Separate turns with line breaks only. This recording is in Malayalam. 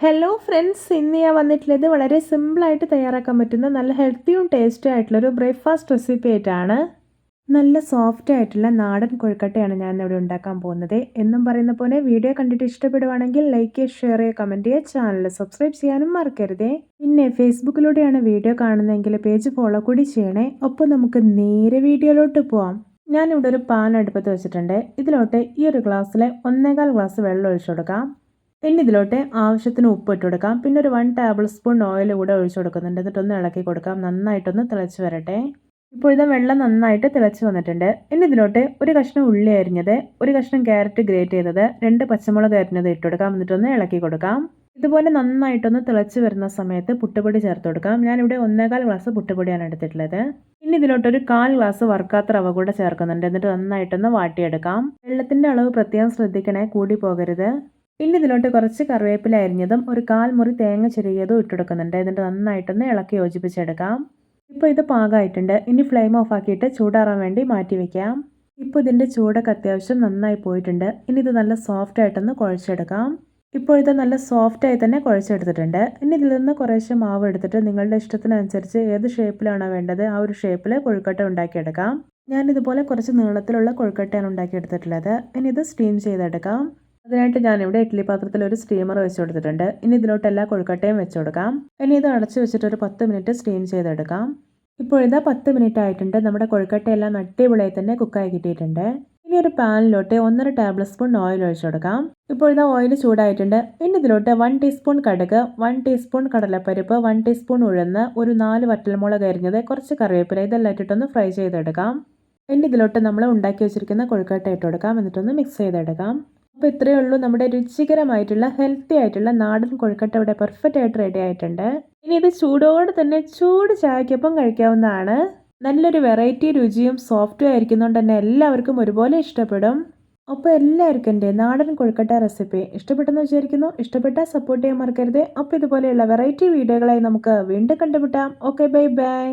ഹലോ ഫ്രണ്ട്സ് ഇന്ന് ഞാൻ വന്നിട്ടുള്ളത് വളരെ സിമ്പിളായിട്ട് തയ്യാറാക്കാൻ പറ്റുന്ന നല്ല ഹെൽത്തിയും ടേസ്റ്റി ആയിട്ടുള്ളൊരു ബ്രേക്ക്ഫാസ്റ്റ് റെസിപ്പി ആയിട്ടാണ്. നല്ല സോഫ്റ്റ് ആയിട്ടുള്ള നാടൻ കൊഴുക്കട്ടയാണ് ഞാൻ ഇവിടെ ഉണ്ടാക്കാൻ പോകുന്നത്. എന്നും പറയുന്ന പോലെ വീഡിയോ കണ്ടിട്ട് ഇഷ്ടപ്പെടുവാണെങ്കിൽ ലൈക്ക് ചെയ്യുക ഷെയർ ചെയ്യുക കമന്റ് ചെയ്യുക ചാനൽ സബ്സ്ക്രൈബ് ചെയ്യാനും മറക്കരുതേ. പിന്നെ ഫേസ്ബുക്കിലൂടെയാണ് വീഡിയോ കാണുന്നതെങ്കിൽ പേജ് ഫോളോ കൂടി ചെയ്യണേ. ഒപ്പം നമുക്ക് നേരെ വീഡിയോയിലോട്ട് പോവാം. ഞാനിവിടെ ഒരു പാൻ അടുപ്പത്ത് വെച്ചിട്ടുണ്ട്. ഇതിലോട്ട് ഈ ഒരു ഗ്ലാസ്സിലെ ഒന്നേകാൽ ഗ്ലാസ് വെള്ളം ഒഴിച്ചു കൊടുക്കാം. പിന്നെ ഇതിലോട്ട് ആവശ്യത്തിന് ഉപ്പ് ഇട്ട് കൊടുക്കാം. പിന്നെ ഒരു വൺ ടേബിൾ സ്പൂൺ ഓയിൽ കൂടെ ഒഴിച്ചു കൊടുക്കുന്നുണ്ട്. എന്നിട്ടൊന്ന് ഇളക്കി കൊടുക്കാം. നന്നായിട്ടൊന്ന് തിളച്ച് വരട്ടെ. ഇപ്പോൾ ഇത് വെള്ളം നന്നായിട്ട് തിളച്ച് വന്നിട്ടുണ്ട്. ഇനി ഇതിലോട്ട് ഒരു കഷ്ണം ഉള്ളി അരിഞ്ഞത് ഒരു കഷ്ണം ക്യാരറ്റ് ഗ്രേറ്റ് ചെയ്തത് രണ്ട് പച്ചമുളക് അരിഞ്ഞത് ഇട്ട് കൊടുക്കാം. എന്നിട്ടൊന്ന് ഇളക്കി കൊടുക്കാം. ഇതുപോലെ നന്നായിട്ടൊന്ന് തിളച്ച് വരുന്ന സമയത്ത് പുട്ടുപൊടി ചേർത്ത് കൊടുക്കാം. ഞാനിവിടെ ഒന്നേകാൽ ഗ്ലാസ് പുട്ടുപൊടിയാണ് എടുത്തിട്ടുള്ളത്. ഇനി ഇതിലോട്ടൊരു കാൽ ഗ്ലാസ് വറുക്കാത്ത റവ കൂടെ ചേർക്കുന്നുണ്ട്. എന്നിട്ട് നന്നായിട്ടൊന്ന് വാട്ടിയെടുക്കാം. വെള്ളത്തിന്റെ അളവ് പ്രത്യേകം ശ്രദ്ധിക്കണേ കൂടി പോകരുത്. ഇനി ഇതിലോട്ട് കുറച്ച് കറിവേപ്പില അരിഞ്ഞതും ഒരു കാൽ മുറി തേങ്ങ ചെറിയതും ഇട്ടെടുക്കുന്നുണ്ട്. എന്നിട്ട് നന്നായിട്ടൊന്ന് ഇളക്കി യോജിപ്പിച്ചെടുക്കാം. ഇപ്പോൾ ഇത് പാകമായിട്ടുണ്ട് ഇനി ഫ്ലെയിം ഓഫ് ആക്കിയിട്ട് ചൂടാറാൻ വേണ്ടി മാറ്റി വയ്ക്കാം ഇപ്പോൾ ഇതിന്റെ ചൂടൊക്കെ അത്യാവശ്യം നന്നായി പോയിട്ടുണ്ട്. ഇനി ഇത് നല്ല സോഫ്റ്റ് ആയിട്ടൊന്ന് കുഴച്ചെടുക്കാം. ഇപ്പോൾ ഇത് നല്ല സോഫ്റ്റായി തന്നെ കുഴച്ചെടുത്തിട്ടുണ്ട്. ഇനി ഇതിൽ നിന്ന് കുറേശ്ശെ മാവ് എടുത്തിട്ട് നിങ്ങളുടെ ഇഷ്ടത്തിനനുസരിച്ച് ഏത് ഷേപ്പിലാണോ വേണ്ടത് ആ ഒരു ഷേപ്പിൽ കൊഴുക്കട്ട ഉണ്ടാക്കിയെടുക്കാം. ഞാനിതുപോലെ കുറച്ച് നീളത്തിലുള്ള കൊഴുക്കട്ടയാണ് ഉണ്ടാക്കിയെടുത്തിട്ടുള്ളത്. ഇനി ഇത് സ്റ്റീം ചെയ്തെടുക്കാം. അതിനായിട്ട് ഞാനിവിടെ ഇഡ്ഡലി പാത്രത്തിൽ ഒരു സ്റ്റീമർ വെച്ച് കൊടുത്തിട്ടുണ്ട്. ഇനി ഇതിലോട്ട് എല്ലാ കൊഴുക്കട്ടയും വെച്ച് കൊടുക്കാം. ഇനി ഇത് അടച്ച് വെച്ചിട്ട് ഒരു പത്ത് മിനിറ്റ് സ്റ്റീം ചെയ്തെടുക്കാം. ഇപ്പോൾ ഇതാ പത്ത് മിനിറ്റ് ആയിട്ടുണ്ട്. നമ്മുടെ കൊഴുക്കട്ടയെല്ലാം അടിപൊളിയായി തന്നെ കുക്കായി കിട്ടിയിട്ടുണ്ട്. ഇനി ഒരു പാനിലോട്ട് ഒന്നര ടേബിൾ സ്പൂൺ ഓയിൽ ഒഴിച്ചു കൊടുക്കാം. ഇപ്പോൾ ഇതാ ഓയിൽ ചൂടായിട്ടുണ്ട്. ഇനി ഇതിലോട്ട് വൺ ടീസ്പൂൺ കടുക് വൺ ടീസ്പൂൺ കടലപ്പരിപ്പ് വൺ ടീസ്പൂൺ ഉഴുന്ന് ഒരു നാല് വറ്റൽമുളക് അരിഞ്ഞത് കുറച്ച് കറിവേപ്പില ഇതെല്ലാം ഇട്ടിട്ടൊന്ന് ഫ്രൈ ചെയ്തെടുക്കാം. ഇനി ഇതിലോട്ട് നമ്മൾ ഉണ്ടാക്കി വെച്ചിരിക്കുന്ന കൊഴുക്കട്ട ഇട്ട് കൊടുക്കാം. എന്നിട്ടൊന്ന് മിക്സ് ചെയ്തെടുക്കാം. അപ്പോൾ ഇത്രയേ ഉള്ളൂ. നമ്മുടെ രുചികരമായിട്ടുള്ള ഹെൽത്തി ആയിട്ടുള്ള നാടൻ കൊഴുക്കട്ട ഇവിടെ പെർഫെക്റ്റ് ആയിട്ട് റെഡി ആയിട്ടുണ്ട്. ഇനി ഇത് ചൂടോടെ തന്നെ ചൂട് ചായക്കൊപ്പം കഴിക്കാവുന്നതാണ്. നല്ലൊരു വെറൈറ്റി രുചിയും സോഫ്റ്റും ആയിരിക്കുന്നതുകൊണ്ട് തന്നെ എല്ലാവർക്കും ഒരുപോലെ ഇഷ്ടപ്പെടും. അപ്പോൾ എല്ലാവർക്കും എന്റെ നാടൻ കൊഴുക്കട്ട റെസിപ്പി ഇഷ്ടപ്പെട്ടെന്ന് വിചാരിക്കുന്നു. ഇഷ്ടപ്പെട്ടാൽ സപ്പോർട്ട് ചെയ്യാൻ മറക്കരുത്. അപ്പോൾ ഇതുപോലെയുള്ള വെറൈറ്റി വീഡിയോകളായി നമുക്ക് വീണ്ടും കണ്ടുമുട്ടാം. Okay bye bye